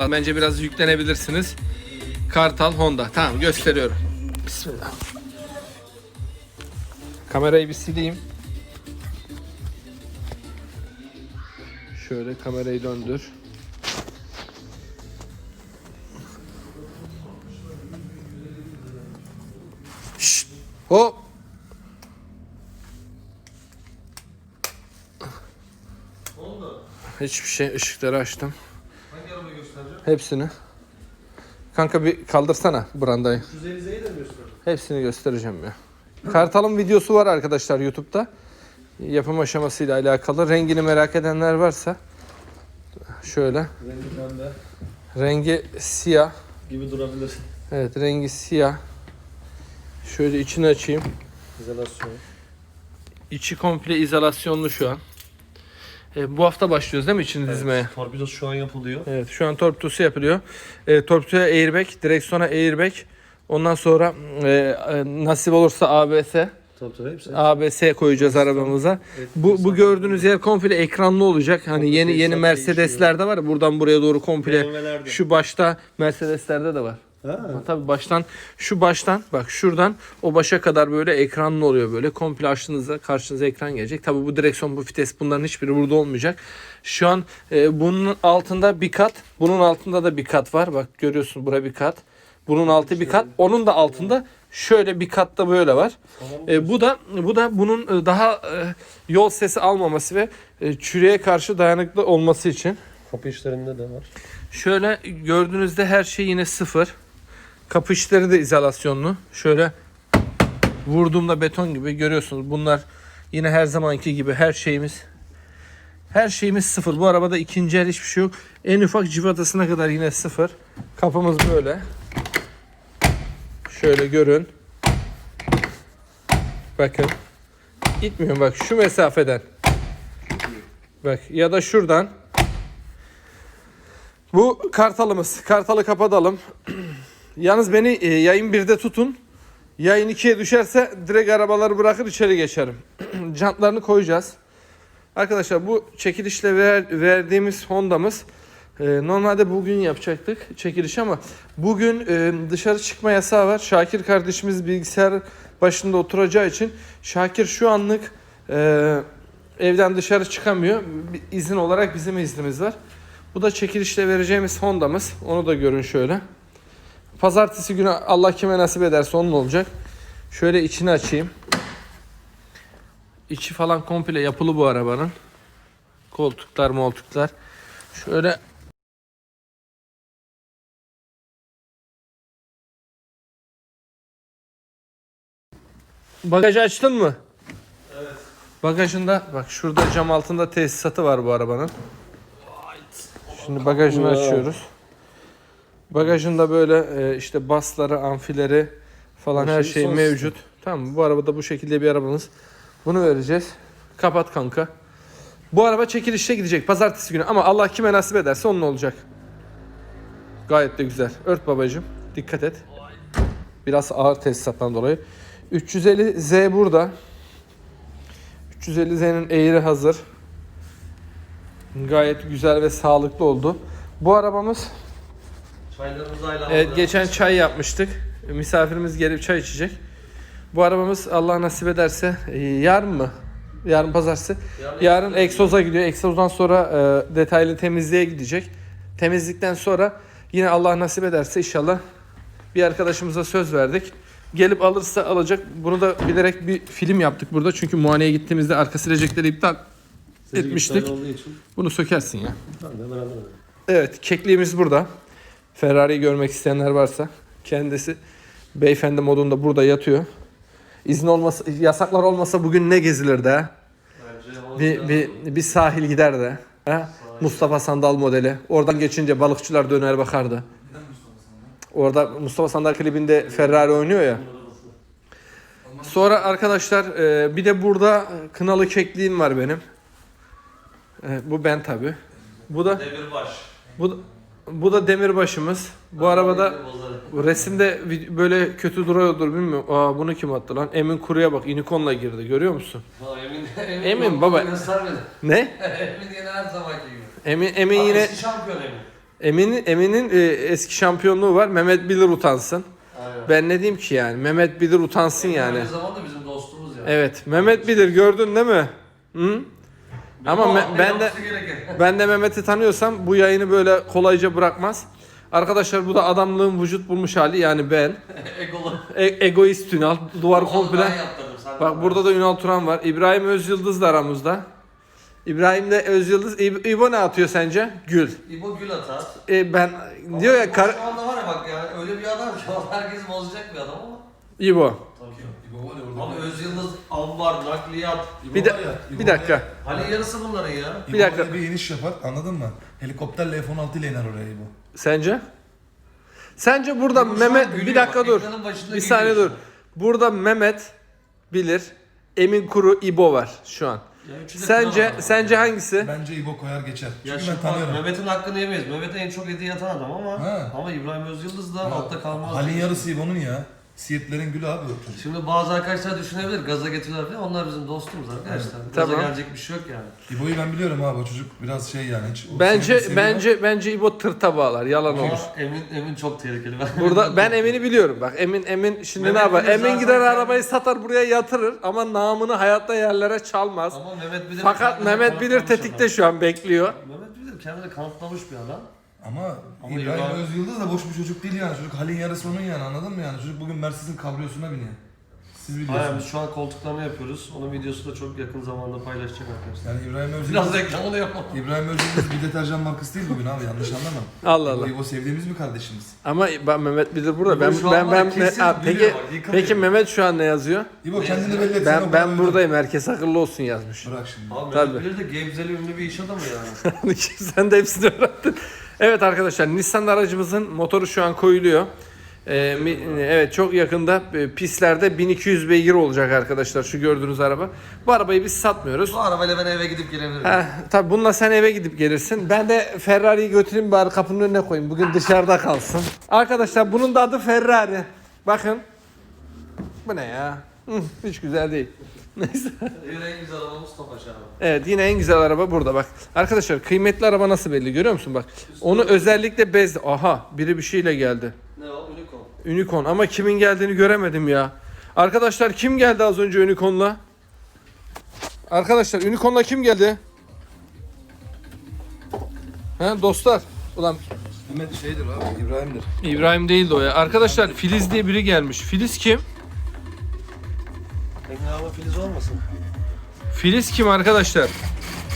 Bence biraz yüklenebilirsiniz. Kartal Honda. Tamam gösteriyorum. Bismillah. Kamerayı bir sileyim. Şöyle kamerayı döndür. Şşt, hop. Hiçbir şey ışıkları açtım. Göstereceğim? Hepsini. Kanka bir kaldırsana brandayı. 150 Z'yi de mi göstereceğim? Hepsini göstereceğim ya. Kartal'ın videosu var arkadaşlar YouTube'da. Yapım aşamasıyla alakalı. Rengini merak edenler varsa şöyle. Renginden de Rengi siyah. gibi durabilir. Evet rengi siyah. Şöyle içini açayım. İzolasyon. İçi komple izolasyonlu şu an. E, bu hafta başlıyoruz değil mi içini dizmeye? Torpidosu şu an yapılıyor. Evet şu an torpidosu yapılıyor. E, torpidoya airbag, direksiyona airbag. Ondan sonra e, e, nasip olursa ABS. Tabii tabii hepsi. ABS koyacağız arabamıza. Evet, Bu bu gördüğünüz yer komple ekranlı olacak. Hani Komple yeni yeni Mercedes'lerde var. Buradan buraya doğru komple şu başta Mercedes'lerde de var. Ha. Tabii baştan şu baştan bak şuradan o başa kadar böyle ekranlı oluyor böyle. Komple açtığınızda karşınıza ekran gelecek. Tabii bu direksiyon bu vites bunların hiçbiri burada olmayacak. Şu an e, bunun altında bir kat. Bunun altında da bir kat var. Bak görüyorsun buraya bir kat. Bunun altı bir kat. Onun da altında şöyle bir kat da böyle var. E, bu da bu da bunun e, daha e, yol sesi almaması ve e, çürüğe karşı dayanıklı olması için. Kapı işlerinde de var. Şöyle gördüğünüzde her şey yine sıfır. Kapı işleri de izolasyonlu. Şöyle vurduğumda beton gibi görüyorsunuz. Bunlar yine her zamanki gibi her şeyimiz her şeyimiz sıfır. Bu arabada ikinci el hiçbir şey yok. En ufak civatasına kadar yine sıfır. Kapımız böyle. Şöyle görün. Bakın. Gitmiyor bak şu mesafeden. Bak ya da şuradan. Bu kartalımız. Kartalı kapatalım. Yalnız beni e, yayın 1'de tutun. Yayın 2'ye düşerse direkt arabaları bırakır içeri geçerim. Jantlarını koyacağız. Arkadaşlar bu çekilişle ver- verdiğimiz Honda'mız e, normalde bugün yapacaktık çekiliş ama bugün e, dışarı çıkma yasağı var. Şakir kardeşimiz bilgisayar başında oturacağı için Şakir şu anlık e, evden dışarı çıkamıyor. İzin olarak bizim iznimiz var. Bu da çekilişle vereceğimiz Honda'mız. Onu da görün şöyle. Pazartesi günü Allah kime nasip ederse onun olacak. Şöyle içini açayım. İçi falan komple yapılı bu arabanın. Koltuklar moltuklar. Şöyle Bagajı açtın mı? Evet. Bagajında bak şurada cam altında tesisatı var bu arabanın. Şimdi bagajını açıyoruz. Bagajında böyle e, işte basları, amfileri falan Her her şey şey mevcut. Tamam mı? Bu arabada bu şekilde bir arabamız. Bunu vereceğiz. Kapat kanka. Bu araba çekilişe gidecek pazartesi günü ama Allah kime nasip ederse onun olacak. Gayet de güzel. Ört babacım. Dikkat et. Biraz ağır tesisattan dolayı. 350Z burada. 350Z'nin eğri hazır. Gayet güzel ve sağlıklı oldu. Bu arabamız Evet geçen çay yapmıştık. Misafirimiz gelip çay içecek. Bu arabamız Allah nasip ederse e, yarın mı? Yarın pazartesi. Yarın Yarın egzoza gidiyor. Egzozdan sonra e, detaylı temizliğe gidecek. Temizlikten sonra yine Allah nasip ederse inşallah bir arkadaşımıza söz verdik. Gelip alırsa alacak. Bunu da bilerek bir film yaptık burada. Çünkü muayeneye gittiğimizde arka silecekleri iptal etmiştik. Bunu sökersin ya. Tamam. Evet, kekliğimiz burada. Ferrari'yi görmek isteyenler varsa kendisi beyefendi modunda burada yatıyor. İzin olmasa, yasaklar olmasa bugün ne gezilirdi ha? Bence Bir, bir, bir sahil giderdi. Ha? Mustafa Sandal modeli. Oradan geçince balıkçılar döner bakardı. Orada Mustafa Sandal klibinde Ferrari oynuyor ya. Sonra arkadaşlar e, bir de burada kınalı kekliğim var benim. E, bu ben tabi. Bu da bu bu da demirbaşımız. Bu arabada bu resimde böyle kötü duruyordur bilmiyorum. Aa bunu kim attı lan? Emin Kuru'ya bak Unicorn'la girdi görüyor musun? Ha, emin, Emin baba. Göstermedi. Ne? emin yine her zamanki gibi. Emin Emin Abi yine Eski şampiyon emin. Emin'in Emin'in e, eski şampiyonluğu var. Mehmet Bilir utansın. Aynen. Ben ne diyeyim ki yani? Mehmet Bilir utansın yani. Aynı zamanda bizim dostumuz yani. Evet. Mehmet Bilir gördün değil mi? Hı? Ama me- ben de ben de Mehmet'i tanıyorsam bu yayını böyle kolayca bırakmaz. Arkadaşlar bu da adamlığın vücut bulmuş hali yani ben. Egolu. E- egoist Ünal. Duvar komple. ben yaptırdım. Sen Bak burada da Ünal Turan var. İbrahim Özyıldız da aramızda. İbrahim de Özyıldız. İb- İbo ne atıyor sence? Gül. İbo Gül atar. E ben diyor ya kar Şu anda var ya bak yani öyle bir adam ki o herkesi bozacak bir adam ama. İbo. Var ya orada. Ama Öz Yıldız, Ambar, Nakliyat. Bir, İbo bir dakika. Hani yarısı bunların ya. İbo Bir dakika. böyle bir iniş yapar anladın mı? Helikopterle F-16 ile iner oraya İbo. Sence? Sence burada şu an Mehmet gülüyor bir dakika bak, dur. ekranın başında Bir saniye dur. Burada Mehmet bilir. Emin Kuru İbo var şu an. Ya üçü de Sence kral sence hangisi? Bence İbo koyar geçer. Ya Çünkü şimdi ben bak, tanıyorum. Mehmet'in hakkını yemeyiz. Mehmet'e en çok hediye atan adam ama Ha. ama İbrahim Özyıldız da altta kalmaz. Halin yarısı İbo'nun ya. Siirtlerin gülü abi o çocuk. Şimdi bazı arkadaşlar düşünebilir gaza getiriyorlar falan. Onlar bizim dostumuz arkadaşlar. Gaza Tamam. gelecek bir şey yok yani. İbo'yu ben biliyorum abi o çocuk biraz şey yani. Hiç, o Bence sevgi seviyor. bence bence İbo tırta bağlar. Yalan Ama olur. Emin Emin çok tehlikeli. Ben Burada ben Emin'i biliyorum. Bak Emin Emin şimdi Mehmet ne yapar? bilir Emin zaten gider kendi- arabayı satar buraya yatırır ama namını hayatta yerlere çalmaz. Ama Mehmet Bilir Fakat Mehmet Bilir tetikte şu an bekliyor. Mehmet Bilir kendini kanıtlamış bir adam. Ama, Ama İbrahim İbrahim- Özyıldız da boş bir çocuk değil yani. Çocuk halin yarısı onun yani anladın mı yani? Çocuk bugün Mercedes'in kabriyosuna biniyor. Siz Aynen biliyorsunuz. biz şu an koltuklama yapıyoruz. Onun videosu da çok yakın zamanda paylaşacak arkadaşlar. Yani İbrahim Özyıldız... Biraz reklamını yapalım. İbrahim Özyıldız bir deterjan markası değil bugün abi yanlış anlama. Allah Allah. İbo, İbo sevdiğimiz bir kardeşimiz. Ama ben Mehmet Bilir burada. Ben şu ben an ben kesin Ha, peki gülüyor bak, yıkılıyor. peki Mehmet şu an ne yazıyor? İbo kendini belli et. sen Ben o ben kadar buradayım. Herkes akıllı olsun yazmış. Bırak şimdi. Abi Tabii. Mehmet Bilir de Gebzeli ünlü bir iş adamı yani. Sen de hepsini öğrendin. Evet arkadaşlar Nissan aracımızın motoru şu an koyuluyor. Ee, evet çok yakında e, pistlerde 1200 beygir olacak arkadaşlar şu gördüğünüz araba. Bu arabayı biz satmıyoruz. Bu arabayla ben eve gidip gelebilirim. Ha, tabii bununla sen eve gidip gelirsin. Ben de Ferrari'yi götüreyim bari kapının önüne koyayım. Bugün dışarıda kalsın. Arkadaşlar bunun da adı Ferrari. Bakın. Bu ne ya? Hiç güzel değil. Neyse. Yine en güzel abi. Evet yine en güzel araba burada bak. Arkadaşlar kıymetli araba nasıl belli görüyor musun bak. Onu özellikle bez... Aha biri bir şeyle geldi. Ne o? Unicorn. Unicorn ama kimin geldiğini göremedim ya. Arkadaşlar kim geldi az önce Unicorn'la? Arkadaşlar Unicorn'la kim geldi? He dostlar. Ulan Mehmet şeydir abi İbrahim'dir. İbrahim değildi o ya. Arkadaşlar Filiz diye biri gelmiş. Filiz kim? Filiz olmasın? Filiz kim arkadaşlar?